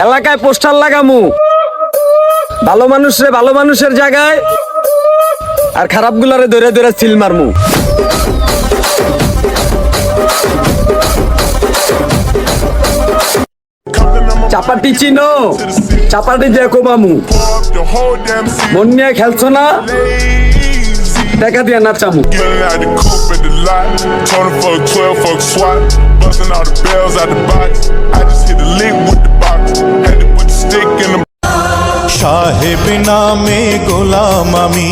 এলাকায় পোস্টার লাগামু। ভালো মানুষরে ভালো মানুষের জায়গায়। আর খারাপ গুলারে ধরে ধরে সিল মারমু। চাপাটি চিনো, চাপাটি দেখো মামু মন নিয়ে না? দেখা দিয়ে না চামু সাহেব নামে গোলাম আমি।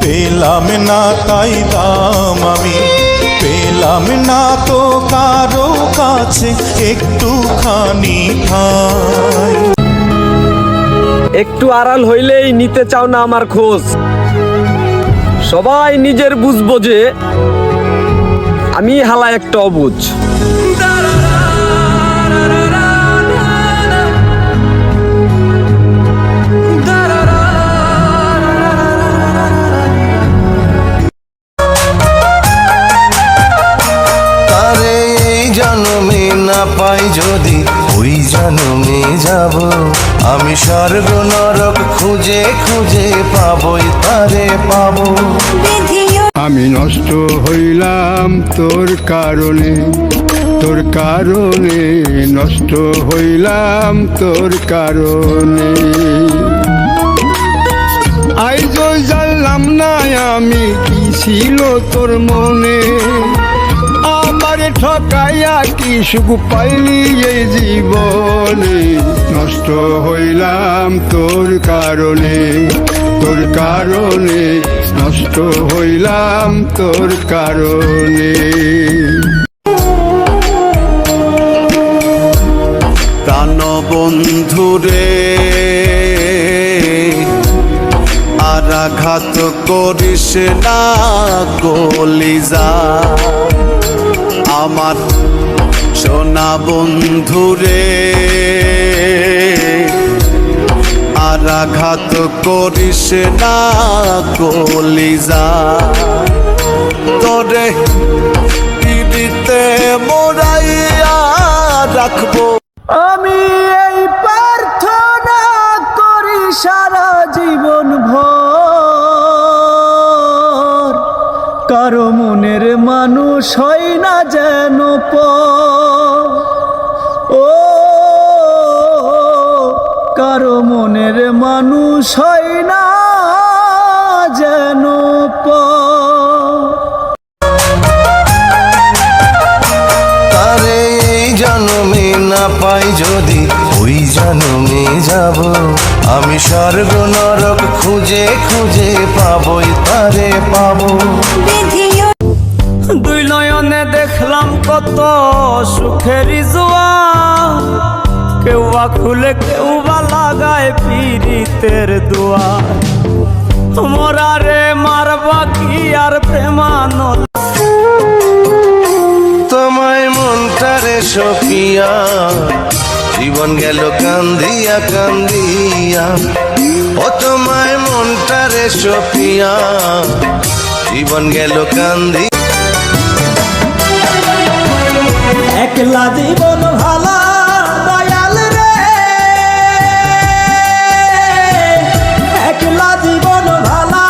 পেলাম না তাই দাম আমি। পেলাম না তো কারও কাছে একটুখানি ঠাই। একটু আড়াল হইলেই নিতে চাও না আমার খোঁজ। সবাই নিজের বুঝব যে আমি হালা একটা অবুঝ পাই যদি, ওই জন্মে যাব। আমি স্বর্গ নরক খুঁজে খুঁজে পাবই তারে পাবো। আমি নষ্ট হইলাম তোর কারণে তোর কারণে নষ্ট হইলাম তোর কারণে। আইজ জানলাম না আমি কি ছিল তোর মনে। ঠকাইয়া কি সুখ পাইলি এই জীবনে? নষ্ট হইলাম তোর কারণে তোর কারণে। নষ্ট হইলাম তোর কারণে। প্রাণ বন্ধুরে আর আঘাত করিস না, কলিজা। আমার সোনা বন্ধুরে। আর আঘাত করিস না, কলিজা। তোরে পিড়িতে মোরাইয়া রাখব। আমি এই প্রার্থনা করি সারা জীবন ভর। কারও মনের মানুষ হয় যেন প ও কারও মনের মানুষ হয় না যেন পর তারে এই জন্মে না পাই যদি ওই জন্মে যাব। আমি স্বর্গ নরক খুঁজে খুঁজে পাবই তারে পাবো। দুই দেখলাম কত সুখের কেউ বা খুলে, কেউ বা লাগায় পীড়িতের দোয়া মোরারে মারবা কি আর প্রেমানল তোমায় মনটারে সপিয়া জীবন গেল কান্দিয়া কান্দিয়া। ও তোমায় মনটারে সপিয়া জীবন গেল কান্দি একলা জীবন ভালা দয়াল রে। একলা জীবন ভালা।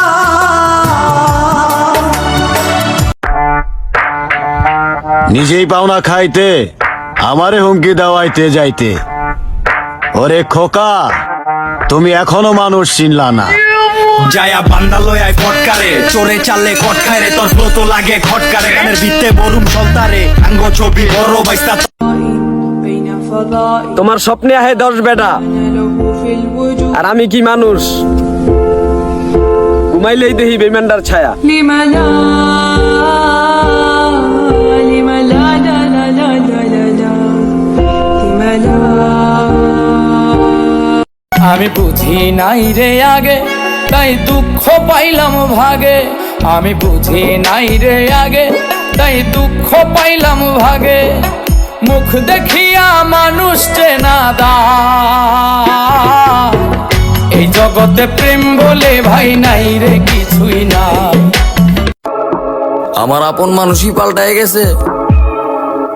নিজেই পাওনা খাইতে, আমারে হুমকি দেওয়াইতে যাইতে। ওরে খোকা, তুমি এখনও মানুষ চিনলা না। যায়া বান্দা লয়াই ফটকারে। চোরে চালে খটকারে তোর তো লাগে খটকারে। কানের ভিত্তে বরুম সলতারে আঙ্গ ছবি বড় বাইস্তা তোমার স্বপ্নে আহে দশ বেটা আর আমি কি মানুষ? ঘুমাইলেই দেহি বেমেন্ডার ছায়া। আমি বুঝি নাই রে আগে তাই দুঃখ পাইলাম ভাগে। আমি বুঝি নাই রে আগে, তাই দুঃখ পাইলাম ভাগে। মুখ দেখিয়া মানুষ চেনা দা এই জগতে প্রেম বলে ভাই নাই রে কিছুই না আমার আপন মানুষই পাল্টায় গেছে।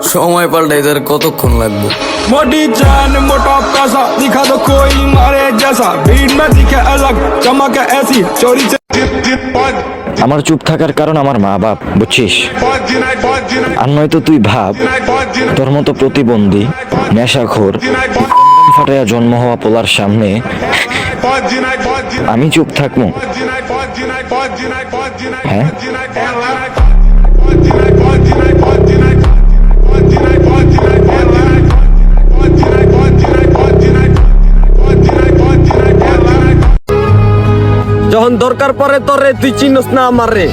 সময় পাল্টে এদের কতক্ষণ লাগবে মোটি চান মোটা কাসা দিখা তো কই মারে জেসা ভিড় না দিখে अलग চমকে এসি চোরি আমার চুপ থাকার কারণ আমার মা বাপ বুঝছিস আর নয়তো তুই ভাব তোর মতো প্রতিবন্ধী নেশাখোর ফাটাইয়া জন্ম হওয়া পোলার সামনে আমি চুপ থাকব হ্যাঁ যখন দরকার পড়ে তোরে, তুই চিনস না আমারে।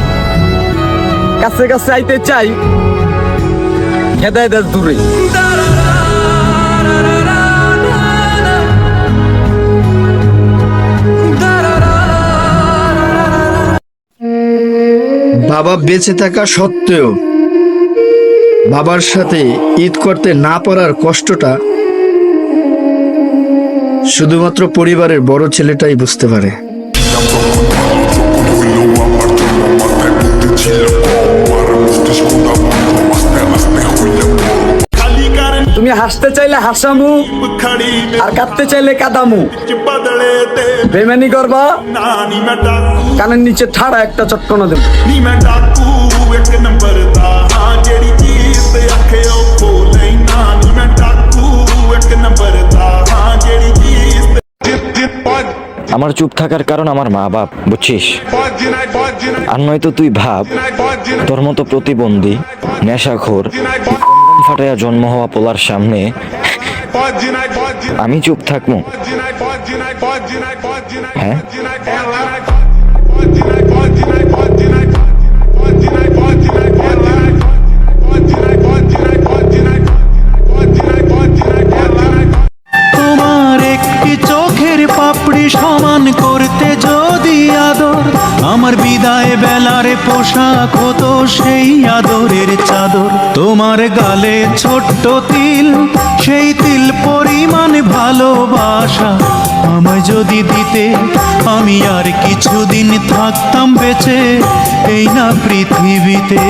কাছে কাছে আইতে চাই। খেদায় দেশ দূরে। বাবা বেঁচে থাকা সত্ত্বেও বাবার সাথে ঈদ করতে না পারার কষ্টটা শুধুমাত্র পরিবারের বড় ছেলেটাই বুঝতে পারে। তুমি হাসতে চাইলে হাসামু, আর কাঁদতে চাইলে কাদামু। বেমানি করবা? কানের নিচে ঠাড়া একটা চটকনা দেবো। আমার চুপ থাকার কারণ আমার মা বাপ, বুঝছিস? আর নয়তো তুই ভাব, তোর মতো প্রতিবন্ধী, নেশাখোর ফাটাইয়া জন্ম হওয়া পোলার সামনে আমি চুপ থাকব হ্যাঁ? বেলার পোশাক হতো সেই আদরের চাদর। তোমার গালে ছোট্ট তিল, সেই তিল পরিমাণ ভালোবাসা। আমায় যদি দিতে, আমি আর কিছুদিন থাকতাম বেঁচে, এই না পৃথিবীতে।